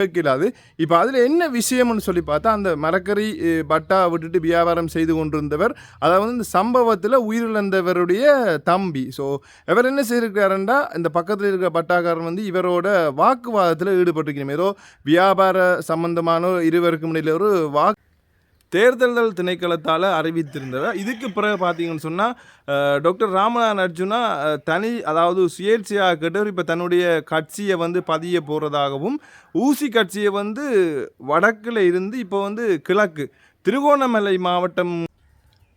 கேட்கலாது இப்போ அதில் என்ன விஷயம்னு சொல்லி பார்த்தா அந்த மரக்கறி பட்டா விட்டுட்டு வியாபாரம் செய்து கொண்டிருந்தவர் அதாவது இந்த சம்பவத்தில் உயிரிழந்தவருடைய தம்பி. ஸோ இவர் என்ன செய்திருக்காருண்டா இந்த பக்கத்தில் இருக்கிற பட்டாக்காரன் வந்து இவரோட வாக்குவாதத்தில் ஈடுபட்டிருக்கணும் ஏதோ வியாபார சம்பந்தமான இருவருக்கும் இடையில ஒரு வாக்கு தேர்தல்கள் திணைக்களத்தால் அறிவித்திருந்தவர் இதுக்கு பிறகு பார்த்தீங்கன்னு சொன்னால் டாக்டர் ராமநாதன் அர்ஜுனா தனி அதாவது சுயேட்சையாக கேட்டவர் இப்போ தன்னுடைய கட்சியை வந்து பதிய போகிறதாகவும் ஊசி கட்சியை வந்து வடக்கில் இருந்து இப்போ வந்து கிழக்கு திருகோணமலை மாவட்டம்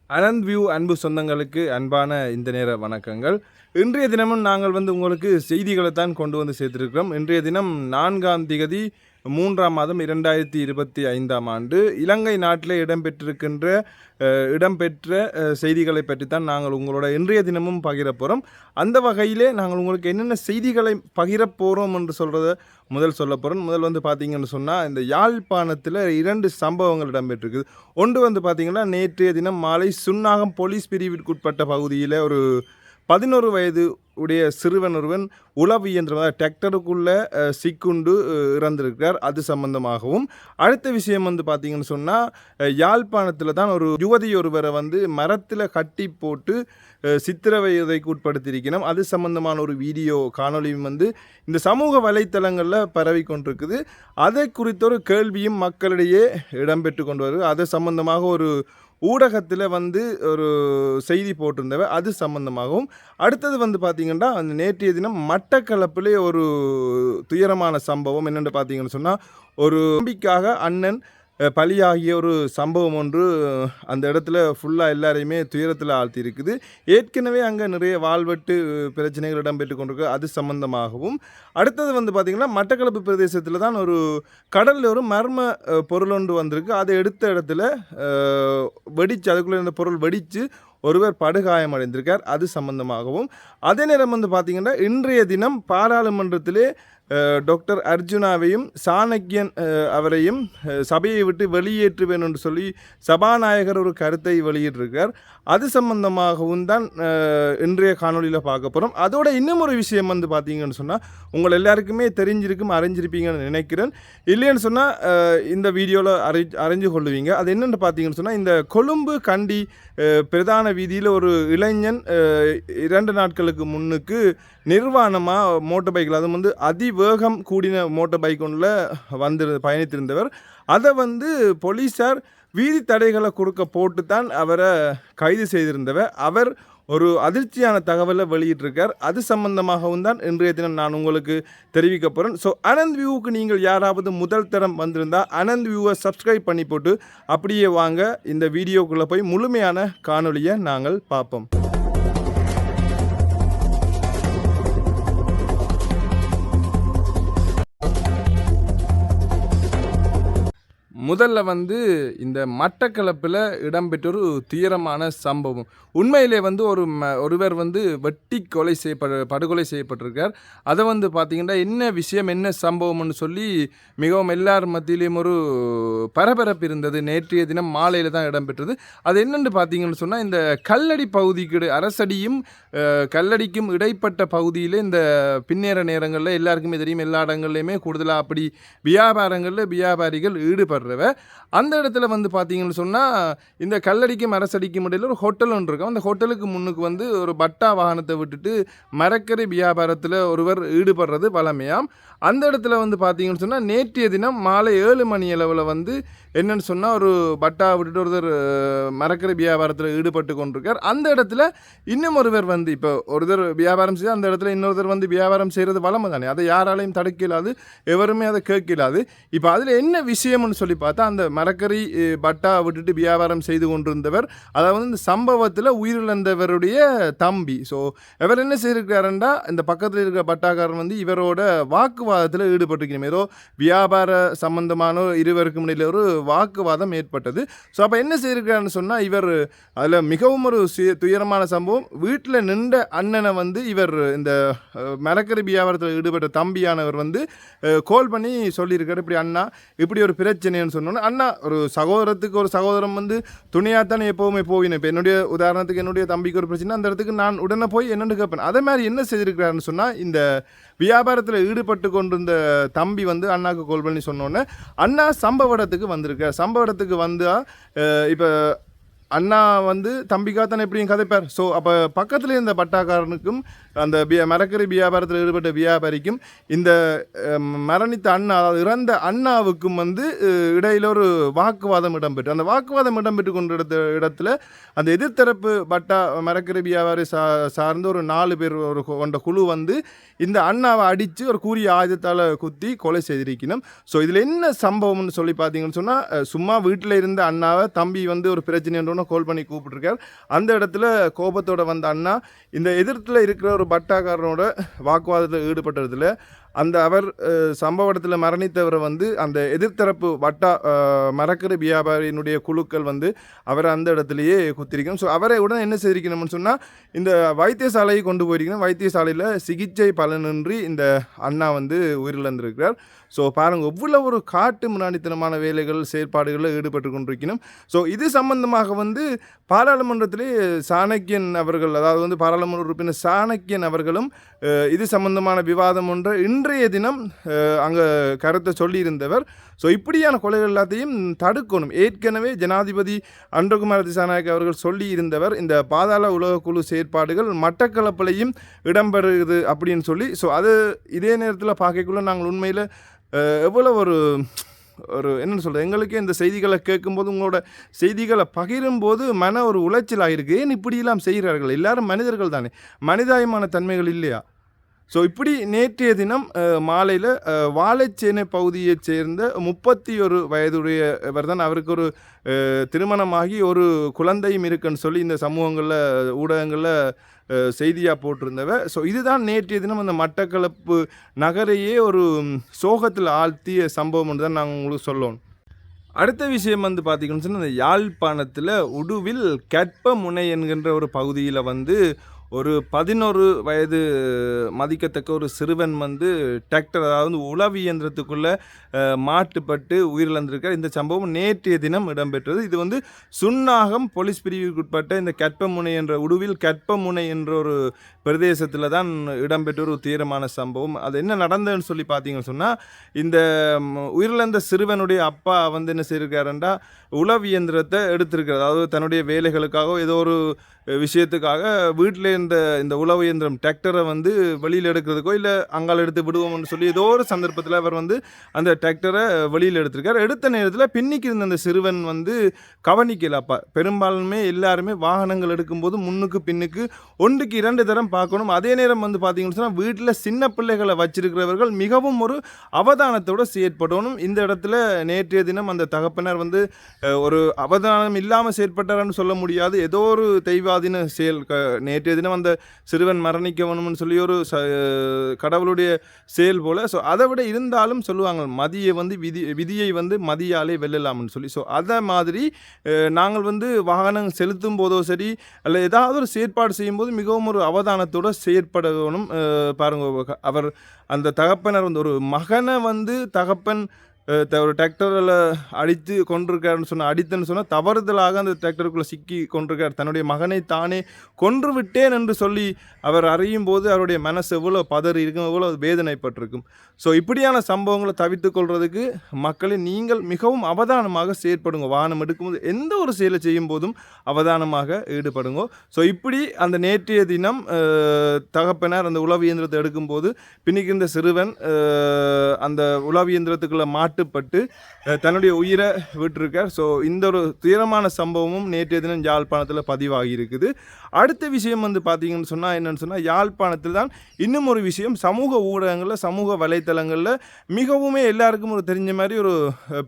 அனந்த் வியூ அன்பு சொந்தங்களுக்கு அன்பான இந்த நேர வணக்கங்கள். இன்றைய தினமும் நாங்கள் வந்து உங்களுக்கு செய்திகளை தான் கொண்டு வந்து சேர்த்துருக்கிறோம். இன்றைய தினம் நான்காம் திகதி மூன்றாம் மாதம் இரண்டாயிரத்தி இருபத்தி ஐந்தாம் ஆண்டு இலங்கை நாட்டிலே இடம்பெற்றிருக்கின்ற இடம்பெற்ற செய்திகளை பற்றி தான் நாங்கள் உங்களோட இன்றைய தினமும் பகிர போகிறோம் அந்த வகையிலே நாங்கள் உங்களுக்கு என்னென்ன செய்திகளை பகிர போகிறோம் என்று சொல்கிறத முதல் சொல்ல போகிறோம் முதல் வந்து பார்த்தீங்கன்னு சொன்னால் இந்த யாழ்ப்பாணத்தில் இரண்டு சம்பவங்கள் இடம்பெற்றிருக்குது. ஒன்று வந்து பார்த்திங்கன்னா நேற்றைய தினம் மாலை சுன்னாகம் போலீஸ் பிரிவிற்குட்பட்ட பகுதியில் ஒரு பதினோரு வயது உடைய சிறுவன் ஒருவன் உளவு இயந்திரம் அதாவது டிராக்டருக்குள்ளே சிக்குண்டு இறந்திருக்கிறார். அது சம்பந்தமாகவும் அடுத்த விஷயம் வந்து பார்த்தீங்கன்னு சொன்னால் யாழ்ப்பாணத்தில் தான் ஒரு யுவதி ஒருவரை வந்து மரத்தில் கட்டி போட்டு அஹ், சித்திரவதைக்கு உட்படுத்தியிருக்கணும். அது சம்பந்தமான ஒரு வீடியோ காணொலியும் வந்து இந்த சமூக வலைத்தளங்களில் பரவி கொண்டிருக்குது. அதை குறித்த ஒரு கேள்வியும் மக்களிடையே இடம்பெற்று கொண்டு வருது. அது சம்பந்தமாக ஒரு ஊடகத்தில் வந்து ஒரு செய்தி போட்டிருந்தவ அது சம்பந்தமாகவும் அடுத்தது வந்து பார்த்திங்கன்னா அந்த நேற்றைய தினம் மட்டக்களப்பிலே ஒரு துயரமான சம்பவம் என்னென்னு பார்த்தீங்கன்னு சொன்னால் ஒரு நம்பிக்காக அண்ணன் பலியாகிய ஒரு சம்பவம் ஒன்று அந்த இடத்துல ஃபுல்லாக எல்லாரையுமே துயரத்தில் ஆழ்த்தி இருக்குது ஏற்கனவே அங்கே நிறைய வாழ்வெட்டு பிரச்சனைகள் இடம்பெற்று கொண்டிருக்கு. அது சம்பந்தமாகவும். அடுத்தது வந்து பார்த்திங்கன்னா மட்டக்களப்பு பிரதேசத்தில் தான் ஒரு கடலில் ஒரு மர்ம பொருள் ஒன்று வந்திருக்கு. அதை எடுத்த இடத்துல வெடித்து அதுக்குள்ளே இருந்த பொருள் வெடித்து ஒருவர் படுகாயமடைந்திருக்கார். அது சம்பந்தமாகவும் அதே நேரம் வந்து பார்த்திங்கன்னா இன்றைய தினம் பாராளுமன்றத்திலே டாக்டர் அர்ஜுனாவையும் சாணக்கியன் அவரையும் சபையை விட்டு வெளியேற்றுவேன் என்று சொல்லி சபாநாயகர் ஒரு கருத்தை வெளியிட்டிருக்கார் அது சம்பந்தமாகவும் தான் இன்றைய காணொளியில் பார்க்க போகிறோம் அதோட இன்னும் ஒரு விஷயம் வந்து பார்த்தீங்கன்னு சொன்னால் உங்கள் எல்லாருக்குமே தெரிஞ்சிருக்கும் அறிஞ்சிருப்பீங்கன்னு நினைக்கிறேன். இல்லைன்னு சொன்னால் இந்த வீடியோவில் அறி அறிஞ்சு கொள்ளுவீங்க. அது என்னென்னு பார்த்தீங்கன்னு சொன்னால் இந்த கொழும்பு கண்டி பிரதான வீதியில் ஒரு இளைஞன் இரண்டு நாட்களுக்கு முன்னுக்கு நிர்வாணமாக மோட்டர் பைக்கில் அதுவும் வந்து அதிவேகம் கூடின மோட்டர் பைக் ஒன்றில் வந்து பயணித்திருந்தவர். அதை வந்து போலீஸார் வீதி தடைகளை கொடுக்க போட்டு தான் அவரை கைது செய்திருந்தவர். அவர் ஒரு அதிர்ச்சியான தகவலை வெளியிட்டிருக்கார். அது சம்பந்தமாகவும் தான் இன்றைய தினம் நான் உங்களுக்கு தெரிவிக்க போகிறேன் ஸோ அனந்த் வியூவுக்கு நீங்கள் யாராவது முதல் தரம் வந்திருந்தால் அனந்த் வியூவை சப்ஸ்கிரைப் பண்ணி போட்டு அப்படியே வாங்க. இந்த வீடியோக்குள்ளே போய் முழுமையான காணொளியை நாங்கள் பார்ப்போம். முதல்ல வந்து இந்த மட்டக்களப்பில் இடம்பெற்ற ஒரு துயரமான சம்பவம். உண்மையிலே வந்து ஒரு ம ஒருவர் வந்து வெட்டி கொலை செய்யப்பட படுகொலை செய்யப்பட்டிருக்கார். அதை வந்து பார்த்திங்கன்னா என்ன விஷயம் என்ன சம்பவம்னு சொல்லி மிகவும் எல்லார் மத்தியிலையும் ஒரு பரபரப்பு இருந்தது. நேற்றைய தினம் மாலையில் தான் இடம்பெற்றது. அது என்னென்னு பார்த்தீங்கன்னு சொன்னால் இந்த கல்லடி பகுதிக்கு அரசடியும் கல்லடிக்கும் இடைப்பட்ட பகுதியில் இந்த பின்னேற நேரங்களில் எல்லாருக்குமே தெரியும். எல்லா இடங்கள்லையுமே கூடுதலாக அப்படி வியாபாரங்களில் வியாபாரிகள் தடவை. அந்த இடத்துல வந்து பார்த்தீங்கன்னு சொன்னால் இந்த கல்லடிக்கும் அரசடிக்கும் இடையில் ஒரு ஹோட்டல் ஒன்று இருக்கும். அந்த ஹோட்டலுக்கு முன்னுக்கு வந்து ஒரு பட்டா வாகனத்தை விட்டுட்டு மரக்கறி வியாபாரத்தில் ஒருவர் ஈடுபடுறது வளமையாம் அந்த இடத்துல வந்து பார்த்தீங்கன்னு சொன்னால் நேற்றைய தினம் மாலை ஏழு மணி அளவில் வந்து என்னன்னு சொன்னால் ஒரு பட்டா விட்டுட்டு ஒருத்தர் மரக்கரை மரக்கறி வியாபாரத்தில் ஈடுபட்டு கொண்டிருக்கார். அந்த இடத்துல இன்னும் ஒருவர் வந்து இப்போ ஒருத்தர் வியாபாரம் செய்து அந்த இடத்துல இன்னொருத்தர் வந்து வியாபாரம் செய்கிறது வளமை தானே. அதை யாராலையும் தடுக்க இயலாது எவருமே அதை கேட்க இயலாது. இப்போ அதில் என்ன விஷயம்னு சொல்லி பார்த்தா அந்த மரக்கறி பட்டா விட்டுட்டு வியாபாரம் செய்து கொண்டிருந்தவர். அதாவது இந்த சம்பவத்தில் உயிரிழந்தவருடைய தம்பி. ஸோ இவர் என்ன செய்திருக்காருண்டா இந்த பக்கத்தில் இருக்கிற பட்டாக்காரன் வந்து இவரோட வாக்குவாதத்தில் ஈடுபட்டிருக்கணும் ஏதோ வியாபார சம்பந்தமான இருவருக்கும் இடையில் ஒரு வாக்குவாதம் ஏற்பட்டது. ஸோ அப்போ என்ன செய்திருக்காருன்னு சொன்னால் இவர் அதில் மிகவும் ஒரு சுய- துயரமான சம்பவம். வீட்டில் நின்ற அண்ணனை வந்து இவர் இந்த மரக்கறி வியாபாரத்தில் ஈடுபட்ட தம்பியானவர் வந்து கோல் கால் பண்ணி சொல்லியிருக்காரு. இப்படி அண்ணா இப்படி ஒரு பிரச்சனைன்னு சொன்னோன்னே அண்ணா ஒரு சகோதரத்துக்கு ஒரு சகோதரம் வந்து துணையாக தானே எப்போவுமே போவினேன். இப்போ என்னுடைய உதாரணத்துக்கு என்னுடைய தம்பிக்கு ஒரு பிரச்சனை அந்த இடத்துக்கு நான் உடனே போய் என்னென்னு கேட்பேன். அதே மாதிரி என்ன செய்திருக்கிறாருன்னு சொன்னால் இந்த வியாபாரத்தில் ஈடுபட்டு கொண்டிருந்த தம்பி வந்து அண்ணாவுக்கு கோல் பண்ணி சொன்னோன்னே அண்ணா சம்பவ இடத்துக்கு வந்திருக்கார். சம்பவ இடத்துக்கு வந்தால் இப்போ அண்ணா வந்து தம்பிக்காக தானே எப்படியும் கதைப்பார் ஸோ அப்போ பக்கத்தில் இருந்த பட்டாக்காரனுக்கும் அந்த பிய மரக்கறி வியாபாரத்தில் ஈடுபட்ட வியாபாரிக்கும் இந்த மரணித்த அண்ணா அதாவது இறந்த அண்ணாவுக்கும் வந்து இடையில் இடையில ஒரு வாக்குவாதம் இடம்பெற்று அந்த வாக்குவாதம் இடம்பெற்று கொண்டிருந்த இடத்துல அந்த எதிர்த்தரப்பு பட்டா மரக்கறி வியாபாரி சா சார்ந்த ஒரு நாலு பேர் ஒரு கொண்ட குழு வந்து இந்த அண்ணாவை அடித்து ஒரு கூறிய ஆயுதத்தால் குத்தி கொலை செய்திருக்கணும். ஸோ இதில் என்ன சம்பவம்னு சொல்லி பார்த்தீங்கன்னு சொன்னால் சும்மா வீட்டில் இருந்த அண்ணாவை தம்பி வந்து ஒரு பிரச்சனைன்றோன்னு கால் பண்ணி கூப்பிட்ருக்கார் அந்த இடத்துல கோபத்தோட வந்த அண்ணா இந்த எதிர்த்தில் இருக்கிற ஒரு பட்டாக்காரனோட வாக்குவாதத்தில் ஈடுபட்டதில் அந்த அவர் சம்பவ இடத்துல மரணித்தவரை வந்து அந்த எதிர்த்தரப்பு வட்டா அஹ், வியாபாரியினுடைய குழுக்கள் வந்து அவரை அந்த இடத்துலையே குத்திருக்கணும். ஸோ அவரை உடனே என்ன செய்திருக்கணும்னு சொன்னால் இந்த வைத்தியசாலையை கொண்டு போயிருக்கணும். வைத்தியசாலையில் சிகிச்சை பலனின்றி இந்த அண்ணா வந்து உயிரிழந்திருக்கிறார். ஸோ பாருங்கள் எவ்வளோ ஒரு காட்டு முன்னாடித்தனமான வேலைகள் செயற்பாடுகளில் ஈடுபட்டு கொண்டிருக்கணும். ஸோ இது சம்பந்தமாக வந்து பாராளுமன்றத்திலே சாணக்கியன் அவர்கள் அதாவது வந்து பாராளுமன்ற உறுப்பினர் சாணக்கியன் அவர்களும் இது சம்பந்தமான விவாதம் ஒன்றை இன்றைய தினம் அங்கே கருத்தை சொல்லியிருந்தவர். ஸோ இப்படியான கொலைகள் எல்லாத்தையும் தடுக்கணும். ஏற்கனவே ஜனாதிபதி அன்றகுமார் திசாநாயக் அவர்கள் சொல்லியிருந்தவர் இந்த பாதாள உலகக்குழு செயற்பாடுகள் மட்டக்களப்பிலையும் இடம்பெறுகிறது அப்படின்னு சொல்லி. ஸோ அது இதே நேரத்தில் பார்க்கக்குள்ள நாங்கள் உண்மையில் எவ்வளோ ஒரு ஒரு என்னென்னு சொல்கிறது எங்களுக்கே இந்த செய்திகளை கேட்கும்போது உங்களோட செய்திகளை பகிரும்போது மன ஒரு உளைச்சல் ஆகிருக்கு ஏன் இப்படியெல்லாம் செய்கிறார்கள்? எல்லாரும் மனிதர்கள் தானே. மனிதாயமான தன்மைகள் இல்லையா? ஸோ இப்படி நேற்றைய தினம் மாலையில் வாழைச்சேனை பகுதியைச் சேர்ந்த முப்பத்தி ஒரு வயதுடையவர் தான் அவருக்கு ஒரு திருமணமாகி ஒரு குழந்தையும் இருக்குன்னு சொல்லி இந்த சமூகங்களில் ஊடகங்களில் செய்தியாக போட்டிருந்தவ. ஸோ இதுதான் நேற்றைய தினம் அந்த மட்டக்களப்பு நகரையே ஒரு சோகத்தில் ஆழ்த்திய சம்பவம் தான் நாங்கள் உங்களுக்கு சொல்லணும். அடுத்த விஷயம் வந்து பார்த்தீங்கன்னு சொன்னால் அந்த யாழ்ப்பாணத்தில் உடுவில் கற்பமுனை என்கின்ற ஒரு பகுதியில் வந்து ஒரு பதினோரு வயது மதிக்கத்தக்க ஒரு சிறுவன் வந்து டிராக்டர் அதாவது உளவு இயந்திரத்துக்குள்ளே மாட்டுப்பட்டு உயிரிழந்திருக்கார் இந்த சம்பவம் நேற்றைய தினம் இடம்பெற்றது. இது வந்து சுன்னாகம் போலீஸ் பிரிவுக்குட்பட்ட இந்த கற்பமுனை என்ற உடுவில் கற்பமுனை என்ற ஒரு பிரதேசத்தில் தான் இடம்பெற்ற ஒரு தீரமான சம்பவம். அது என்ன நடந்ததுன்னு சொல்லி பார்த்தீங்கன்னு சொன்னால் இந்த உயிரிழந்த சிறுவனுடைய அப்பா வந்து என்ன செய்திருக்காருண்டா உளவு இயந்திரத்தை எடுத்திருக்கிறார். அதாவது தன்னுடைய வேலைகளுக்காக ஏதோ ஒரு விஷயத்துக்காக வீட்டில் இருந்த இந்த உழவு இயந்திரம் டிராக்டரை வந்து வெளியில் எடுக்கிறதுக்கோ இல்லை அங்கால் எடுத்து விடுவோம்னு சொல்லி ஏதோ ஒரு சந்தர்ப்பத்தில் அவர் வந்து அந்த டிராக்டரை வெளியில் எடுத்திருக்கார். எடுத்த நேரத்தில் பின்னிக்கு இருந்த அந்த சிறுவன் வந்து கவனிக்கல. அப்பா பெரும்பாலுமே எல்லாருமே வாகனங்கள் எடுக்கும்போது முன்னுக்கு பின்னுக்கு ஒன்றுக்கு இரண்டு தரம் பார்க்கணும். அதே நேரம் வந்து பார்த்தீங்கன்னு சொன்னால் வீட்டில் சின்ன பிள்ளைகளை வச்சிருக்கிறவர்கள் மிகவும் ஒரு அவதானத்தோடு செயற்படணும். இந்த இடத்துல நேற்றைய தினம் அந்த தகப்பனர் வந்து ஒரு அவதானம் இல்லாமல் செயற்பட்டார்னு சொல்ல முடியாது. ஏதோ ஒரு தெய்வாதீன செயல் க நேற்றைய தினம் அந்த சிறுவன் மரணிக்க வேணும்னு சொல்லி ஒரு ச கடவுளுடைய செயல் போல். ஸோ அதை விட இருந்தாலும் சொல்லுவாங்க மதியை வந்து விதி விதியை வந்து மதியாலே வெல்லலாம்னு சொல்லி. ஸோ அதை மாதிரி நாங்கள் வந்து வாகனம் செலுத்தும் போதோ சரி அல்ல ஏதாவது ஒரு செயற்பாடு செய்யும்போது மிகவும் ஒரு அவதானத்தோட செயற்படணும். பாருங்க அவர் அந்த தகப்பனர் வந்து ஒரு மகனை வந்து தகப்பன் ஒரு டிராக்டரில் அடித்து கொண்டிருக்காருன்னு சொன்ன அடித்துன்னு சொன்னால் தவறுதலாக அந்த டிராக்டருக்குள்ளே சிக்கி கொண்டிருக்கார் தன்னுடைய மகனை தானே கொன்று விட்டேன் என்று சொல்லி அவர் அறியும் போது அவருடைய மனசு எவ்வளோ பதறி இருக்கும் எவ்வளோ வேதனைப்பட்டிருக்கும். ஸோ இப்படியான சம்பவங்களை தவித்து கொள்வதுக்கு மக்களை நீங்கள் மிகவும் அவதானமாக செயற்படுங்க. வாகனம் எடுக்கும்போது எந்த ஒரு செயலை செய்யும் போதும் அவதானமாக ஈடுபடுங்க. ஸோ இப்படி அந்த நேற்றைய தினம் தகப்பனார் அந்த உளவு இயந்திரத்தை எடுக்கும்போது பின்னிக்கு இந்த சிறுவன் அந்த உளவு இயந்திரத்துக்குள்ளே மாட்டுப்பட்டு அஹ், தன்னுடைய உயிரை விட்டுருக்கார். ஸோ இந்த ஒரு துயரமான சம்பவமும் நேற்றைய தினம் யாழ்ப்பாணத்தில் பதிவாகி இருக்குது அடுத்த விஷயம் வந்து பார்த்தீங்கன்னு சொன்னால் என்னென்னு சொன்னால் யாழ்ப்பாணத்தில் தான் இன்னும் ஒரு விஷயம் சமூக ஊடகங்களில் சமூக வலைத்தளங்களில் மிகவுமே எல்லாருக்கும் ஒரு தெரிஞ்ச மாதிரி ஒரு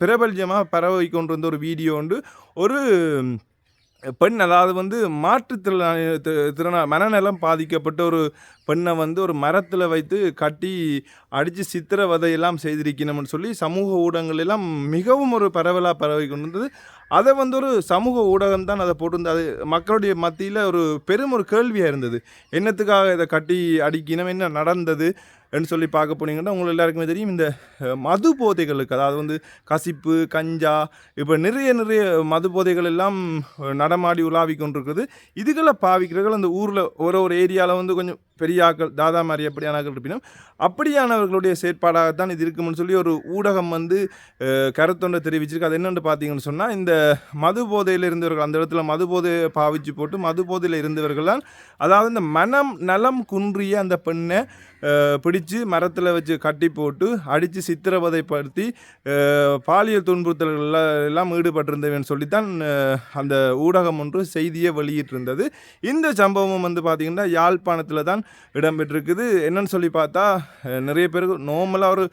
பிரபல்யமாக பரவி கொண்டிருந்த ஒரு வீடியோ உண்டு. ஒரு பெண் அதாவது வந்து மாற்றுத்திறனாளி திறனா மனநலம் பாதிக்கப்பட்ட ஒரு பெண்ணை வந்து ஒரு மரத்தில் வைத்து கட்டி அடித்து சித்திரவதையெல்லாம் செய்திருக்கணும்னு சொல்லி சமூக ஊடகங்கள் எல்லாம் மிகவும் ஒரு பரவலாக பரவி கொண்டு வந்தது அதை வந்து ஒரு சமூக ஊடகம் தான் அதை போட்டிருந்தது. அது மக்களுடைய மத்தியில் ஒரு பெரும் ஒரு கேள்வியாக இருந்தது. என்னத்துக்காக இதை கட்டி அடிக்கணும் என்ன நடந்தது என்று சொல்லி பார்க்க போனீங்கன்னா உங்களுக்கு எல்லாருக்குமே தெரியும் இந்த மது போதைகளுக்கு அதாவது வந்து கசிப்பு கஞ்சா இப்போ நிறைய நிறைய மது போதைகள் எல்லாம் நடமாடி உலாவி கொண்டிருக்குது இதுகளை பாவிக்கிறவர்கள் அந்த ஊரில் ஒரு ஒரு ஏரியாவில் வந்து கொஞ்சம் பெரிய ஆக்கள் தாதா மாதிரி எப்படியான ஆக்கள் இருப்பினும் அப்படியானவர்களுடைய செயற்பாடாகத்தான் இது இருக்கும்னு சொல்லி ஒரு ஊடகம் வந்து கருத்தொண்டை தெரிவிச்சிருக்கு. அது என்னென்னு பார்த்தீங்கன்னு சொன்னால் இந்த மது போதையில் இருந்தவர்கள் அந்த இடத்துல மது போதையை பாவிச்சு போட்டு மது போதையில் இருந்தவர்களால் அதாவது இந்த மனம் நலம் குன்றிய அந்த பெண்ணை பிடித்து பிடிச்சு மரத்தில் வச்சு கட்டி போட்டு அடித்து சித்திரவதைப்படுத்தி பாலியல் துன்புறுத்தல்கள் எல்லாம் ஈடுபட்டிருந்தவன் சொல்லித்தான் அந்த ஊடகம் ஒன்று செய்தியை வெளியிட்டிருந்தது. இந்த சம்பவம் வந்து பார்த்திங்கன்னா யாழ்ப்பாணத்தில் தான் இடம்பெற்றிருக்குது. என்னன்னு சொல்லி பார்த்தா நிறைய பேருக்கு நார்மலாக ஒரு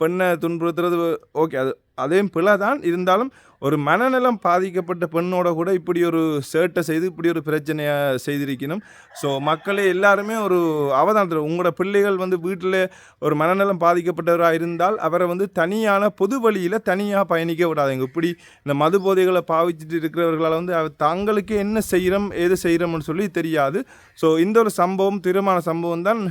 பெண்ணை துன்புறுத்துறது ஓகே அது அதையும் பிழை தான் இருந்தாலும் ஒரு மனநலம் பாதிக்கப்பட்ட பெண்ணோட கூட இப்படி ஒரு சேட்டை செய்து இப்படி ஒரு பிரச்சனையை செய்திருக்கணும். ஸோ மக்களே எல்லாருமே ஒரு அவதானத்தில் உங்களோட பிள்ளைகள் வந்து வீட்டில் ஒரு மனநலம் பாதிக்கப்பட்டவராக இருந்தால் அவரை வந்து தனியான பொது வழியில் தனியாக பயணிக்க விடாதுங்க. இப்படி இந்த மது போதைகளை பாவிச்சுட்டு இருக்கிறவர்களால் வந்து தங்களுக்கு என்ன செய்கிறோம் ஏது செய்கிறோம்னு சொல்லி தெரியாது. ஸோ இந்த ஒரு சம்பவம் திருமண சம்பவம் தான்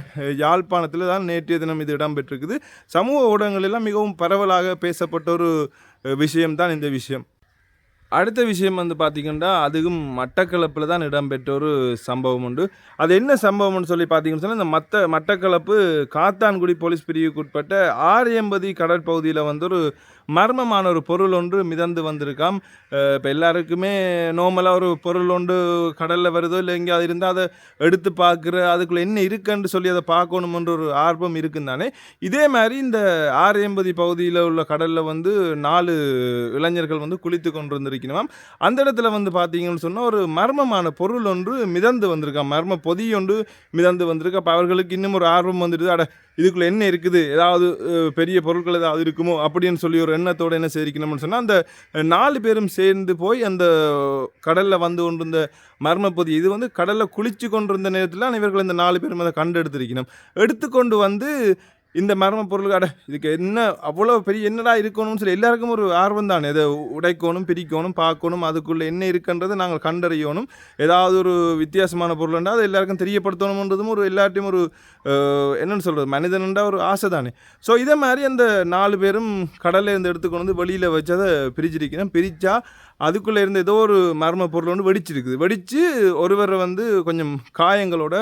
யாழ்ப்பாணத்தில் தான் நேற்றைய தினம் இது இடம்பெற்றிருக்குது. சமூக ஊடகங்களெல்லாம் மிகவும் பரவலாக பேசப்பட்ட ஒரு விஷயம்தான் இந்த விஷயம். அடுத்த விஷயம் வந்து பார்த்திங்கன்னா அதுவும் மட்டக்களப்பில் தான் இடம்பெற்ற ஒரு சம்பவம் உண்டு. அது என்ன சம்பவம்னு சொல்லி பார்த்தீங்கன்னு சொன்னால் இந்த மத்த மட்டக்களப்பு காத்தான்குடி போலீஸ் பிரிவுக்குட்பட்ட உட்பட்ட ஆரியம்பதி கடற்பகுதியில் வந்து ஒரு மர்மமான ஒரு பொருள் ஒன்று மிதந்து வந்திருக்காம். இப்போ எல்லாருக்குமே நார்மலாக ஒரு பொருள் ஒன்று கடலில் வருதோ இல்லை எங்கேயாவது இருந்தால் அதை எடுத்து பார்க்குற அதுக்குள்ளே என்ன இருக்குன்னு சொல்லி அதை பார்க்கணுமென்ற ஒரு ஆர்வம் இருக்குன்னு தானே. இதே மாதிரி இந்த ஆரியம்பதி பகுதியில் உள்ள கடலில் வந்து நாலு இளைஞர்கள் வந்து குளித்து கொண்டு வந்திருக்கணுமாம் அந்த இடத்துல வந்து பார்த்தீங்கன்னு சொன்னால் ஒரு மர்மமான பொருள் ஒன்று மிதந்து வந்திருக்காம் மர்ம பொதி ஒன்று மிதந்து வந்திருக்கு. அப்போ அவர்களுக்கு இன்னும் ஒரு ஆர்வம் வந்துடுது. அட இதுக்குள்ளே என்ன இருக்குது? ஏதாவது பெரிய பொருட்கள் ஏதாவது இருக்குமோ? அப்படின்னு சொல்லி ஒரு எண்ணத்தோடு என்ன செய்திருக்கணும்னு சொன்னால் அந்த நாலு பேரும் சேர்ந்து போய் அந்த கடலில் வந்து கொண்டிருந்த மர்மப்பொதி இது வந்து கடலில் குளிச்சு கொண்டிருந்த நேரத்தில் இவர்கள் இந்த நாலு பேரும் அதை கண்டு எடுத்திருக்கணும் எடுத்துக்கொண்டு வந்து இந்த மர்ம பொருள் கடை இதுக்கு என்ன அவ்வளோ பெரிய என்னடா இருக்கணும்னு சொல்லி எல்லாருக்கும் ஒரு ஆர்வம் தானே. இதை உடைக்கணும் பிரிக்கணும் பார்க்கணும் அதுக்குள்ளே என்ன இருக்குன்றதை நாங்கள் கண்டறியணும். ஏதாவது ஒரு வித்தியாசமான பொருள்ண்டா அதை எல்லாருக்கும் தெரியப்படுத்தணுன்றதும் ஒரு எல்லார்ட்டையும் ஒரு என்னென்னு என்னன்னு சொல்கிறது மனிதன்டா ஒரு ஆசை தானே. ஸோ இதே மாதிரி அந்த நாலு பேரும் கடலில் இருந்து எடுத்துக்கொண்டு வந்து வெளியில் வச்சு அதை பிரிச்சிருக்கிறேன் பிரித்தா அதுக்குள்ளே இருந்த ஏதோ ஒரு மர்ம பொருள் ஒன்று வெடிச்சிருக்குது. வெடித்து ஒருவரை வந்து கொஞ்சம் காயங்களோட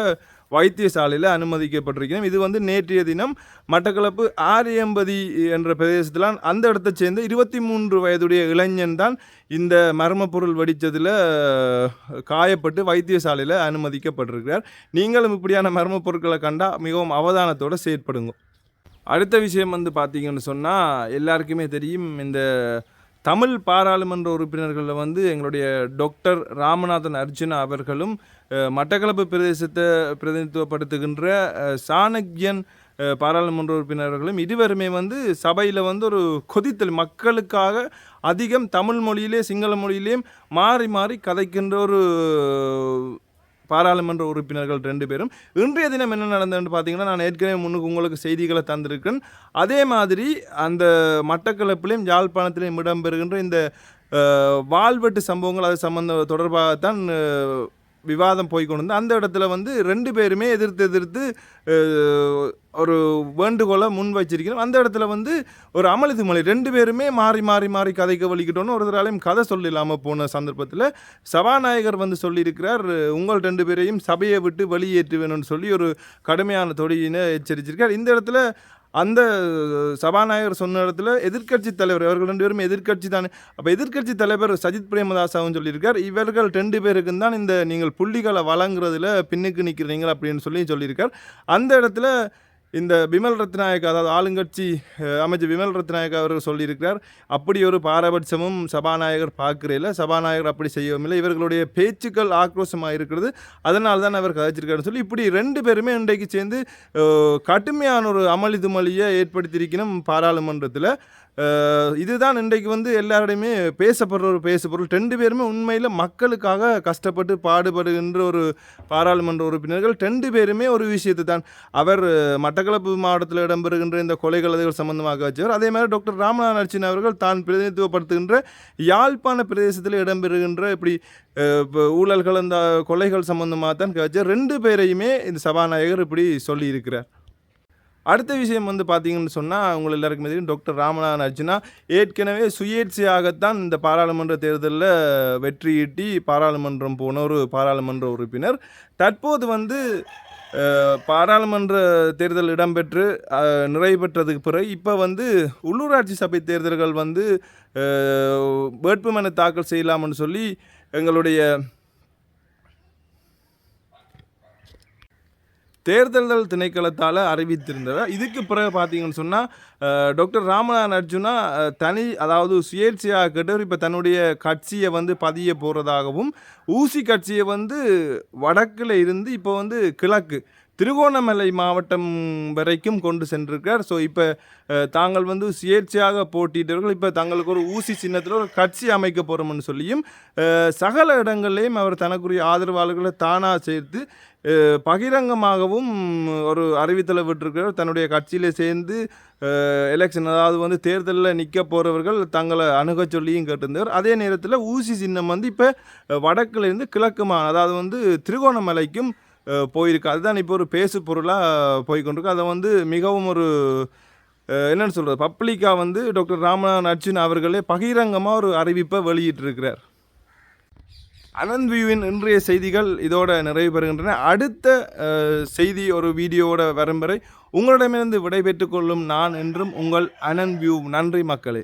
வைத்தியசாலையில் அனுமதிக்கப்பட்டிருக்கிறோம் இது வந்து நேற்றைய தினம் மட்டக்களப்பு ஆரியம்பதி என்ற பிரதேசத்தில் அந்த இடத்தை சேர்ந்த இருபத்தி மூன்று வயதுடைய இளைஞன் தான் இந்த மர்ம பொருள் வெடித்ததில் காயப்பட்டு வைத்தியசாலையில் அனுமதிக்கப்பட்டிருக்கிறார். நீங்களும் இப்படியான மர்ம பொருட்களை கண்டா மிகவும் அவதானத்தோடு செயற்படுங்க. அடுத்த விஷயம் வந்து பார்த்தீங்கன்னு சொன்னால் எல்லாருக்குமே தெரியும் இந்த தமிழ் பாராளுமன்ற உறுப்பினர்களில் வந்து எங்களுடைய டாக்டர் ராமநாதன் அர்ஜுனா அவர்களும் மட்டக்களப்பு பிரதேசத்தை பிரதிநிதித்துவப்படுத்துகின்ற சாணக்யன் சாணக்கியன் பாராளுமன்ற உறுப்பினர்களும் இருவருமே வந்து சபையில் வந்து ஒரு கொதித்தல் மக்களுக்காக அதிகம் தமிழ் மொழியிலே சிங்கள மொழியிலேயும் மாறி மாறி கதைக்கின்ற ஒரு பாராளுமன்ற உறுப்பினர்கள் ரெண்டு பேரும். இன்றைய தினம் என்ன நடந்ததுன்னு பார்த்தீங்கன்னா நான் ஏற்கனவே முன்னுக்கு உங்களுக்கு செய்திகளை தந்திருக்கேன் அதே மாதிரி அந்த மட்டக்களப்பிலையும் யாழ்ப்பாணத்திலையும் இடம்பெறுகின்ற இந்த வாழ்வெட்டு வாள்வெட்டு சம்பவங்கள் அது சம்பந்த தொடர்பாகத்தான் விவாதம் போய்க்கொண்டு அந்த இடத்துல வந்து ரெண்டு பேருமே எதிர்த்து எதிர்த்து ஒரு வேண்டுகோளை முன் வச்சிருக்கணும். அந்த இடத்துல வந்து ஒரு அமளி துமளி ரெண்டு பேருமே மாறி மாறி மாறி கதைக்க வலிக்கிட்டோன்னு ஒருத்தராலையும் கதை சொல்ல இல்லாமல் போன சந்தர்ப்பத்தில் சபாநாயகர் வந்து சொல்லியிருக்கிறார் உங்கள் ரெண்டு பேரையும் சபையை விட்டு வெளியேற்று வேணும்னு சொல்லி ஒரு கடுமையான தொழிலினை எச்சரிச்சிருக்கார். இந்த இடத்துல அந்த சபாநாயகர் சொன்ன இடத்துல எதிர்க்கட்சி தலைவர் இவர்கள் ரெண்டு பேரும் எதிர்க்கட்சி தானே. அப்போ எதிர்க்கட்சி தலைவர் சஜித் பிரேமதாசாவும் சொல்லியிருக்கார் இவர்கள் ரெண்டு பேருக்கும் தான் இந்த நீங்கள் புள்ளிகளை வழங்குறதுல பின்னுக்கு நிற்கிறீங்க அப்படின்னு சொல்லி சொல்லியிருக்கார். அந்த இடத்துல இந்த பிமல் ரத்நாயக் அதாவது ஆளுங்கட்சி அமைச்சர் பிமல் ரத்நாயக் அவர்கள் சொல்லியிருக்கிறார். அப்படி ஒரு பாரபட்சமும் சபாநாயகர் பார்க்கிறதில்ல சபாநாயகர் அப்படி செய்யவும் இல்லை இவர்களுடைய பேச்சுக்கள் ஆக்ரோஷமாக இருக்கிறது. அதனால தான் அவர் கதைச்சிருக்காருன்னு சொல்லி இப்படி ரெண்டு பேருமே இன்றைக்கு சேர்ந்து கடுமையான ஒரு அமளி துமளியை ஏற்படுத்தியிருக்கணும் பாராளுமன்றத்தில். இதுதான் இன்றைக்கு வந்து எல்லாருடையுமே பேசப்படுற ஒரு பேசப்பொருள் ரெண்டு பேருமே உண்மையில் மக்களுக்காக கஷ்டப்பட்டு பாடுபடுகின்ற ஒரு பாராளுமன்ற உறுப்பினர்கள். ரெண்டு பேருமே ஒரு விஷயத்தை தான் அவர் மட்ட மட்டக்களப்பு மாவட்டத்தில் இடம்பெறுகின்ற இந்த கொலைகள் அதுகள் சம்பந்தமாக வச்சவர் அதே மாதிரி டாக்டர் ராமநாதன் அர்ச்சின் அவர்கள் தான் பிரதிநிதித்துவப்படுத்துகின்ற யாழ்ப்பாண பிரதேசத்தில் இடம்பெறுகின்ற இப்படி ஊழல்கள் அந்த கொலைகள் சம்பந்தமாக தான் வச்சார் ரெண்டு பேரையுமே இந்த சபாநாயகர் இப்படி சொல்லியிருக்கிறார். அடுத்த விஷயம் வந்து பார்த்தீங்கன்னு சொன்னால் உங்கள் எல்லாருக்குமே தெரியும் டாக்டர் ராமநாதன் அர்ஜுனா ஏற்கனவே சுயேட்சையாகத்தான் இந்த பாராளுமன்ற தேர்தலில் வெற்றியீட்டி பாராளுமன்றம் போன ஒரு பாராளுமன்ற உறுப்பினர். தற்போது வந்து பாராளுமன்ற தேர்தல் இடம்பெற்று நிறைவு பெற்றதுக்கு பிறகு இப்போ வந்து உள்ளூராட்சி சபை தேர்தல்கள் வந்து வேட்புமனு தாக்கல் செய்யலாம்னு சொல்லி எங்களுடைய தேர்தல்கள் திணைக்களத்தால் அறிவித்திருந்தவர். இதுக்கு பிறகு பார்த்தீங்கன்னு சொன்னால் டாக்டர் ராமநாதன் அர்ஜுனா தனி அதாவது சுயேட்சையாக கேட்டவர் இப்போ தன்னுடைய கட்சியை வந்து பதிய போகிறதாகவும் ஊசி கட்சியை வந்து வடக்கில் இருந்து இப்போ வந்து கிழக்கு திருகோணமலை மாவட்டம் வரைக்கும் கொண்டு சென்றிருக்கார் ஸோ இப்போ தாங்கள் வந்து சுயேட்சையாக போட்டியிட்டவர்கள் இப்போ தங்களுக்கு ஒரு ஊசி சின்னத்தில் ஒரு கட்சி அமைக்க போகிறோம்னு சொல்லியும் சகல இடங்கள்லேயும் அவர் தனக்குரிய ஆதரவாளர்களை தானாக சேர்த்து பகிரங்கமாகவும் ஒரு அறிவித்தலை விட்டிருக்கிறார். தன்னுடைய கட்சியில சேர்ந்து எலெக்ஷன் அதாவது வந்து தேர்தலில் நிற்க போகிறவர்கள் தங்களை அணுக சொல்லியும் கேட்டிருந்தவர் அதே நேரத்தில் ஊசி சின்னம் வந்து இப்போ வடக்குலேருந்து கிழக்கு மா அதாவது வந்து திருகோணமலைக்கும் போயிருக்கு. அதுதான் இப்போ ஒரு பேசு பொருளாக போய்கொண்டிருக்கு. அதை வந்து மிகவும் ஒரு என்னென்னு என்னன்னு சொல்கிறது பப்ளிக்காக வந்து டாக்டர் ராமநாதன் அர்ஜுன் அவர்களே பகிரங்கமாக ஒரு அறிவிப்பை வெளியிட்டிருக்கிறார். அனந்த் வியூவின் இன்றைய செய்திகள் இதோட நிறைவு பெறுகின்றன. அடுத்த செய்தி ஒரு வீடியோவோட வரும் வரை உங்களிடமிருந்து விடைபெற்றுக் கொள்ளும் நான் என்றும் உங்கள் அனந்த் வியூ நன்றி மக்களே.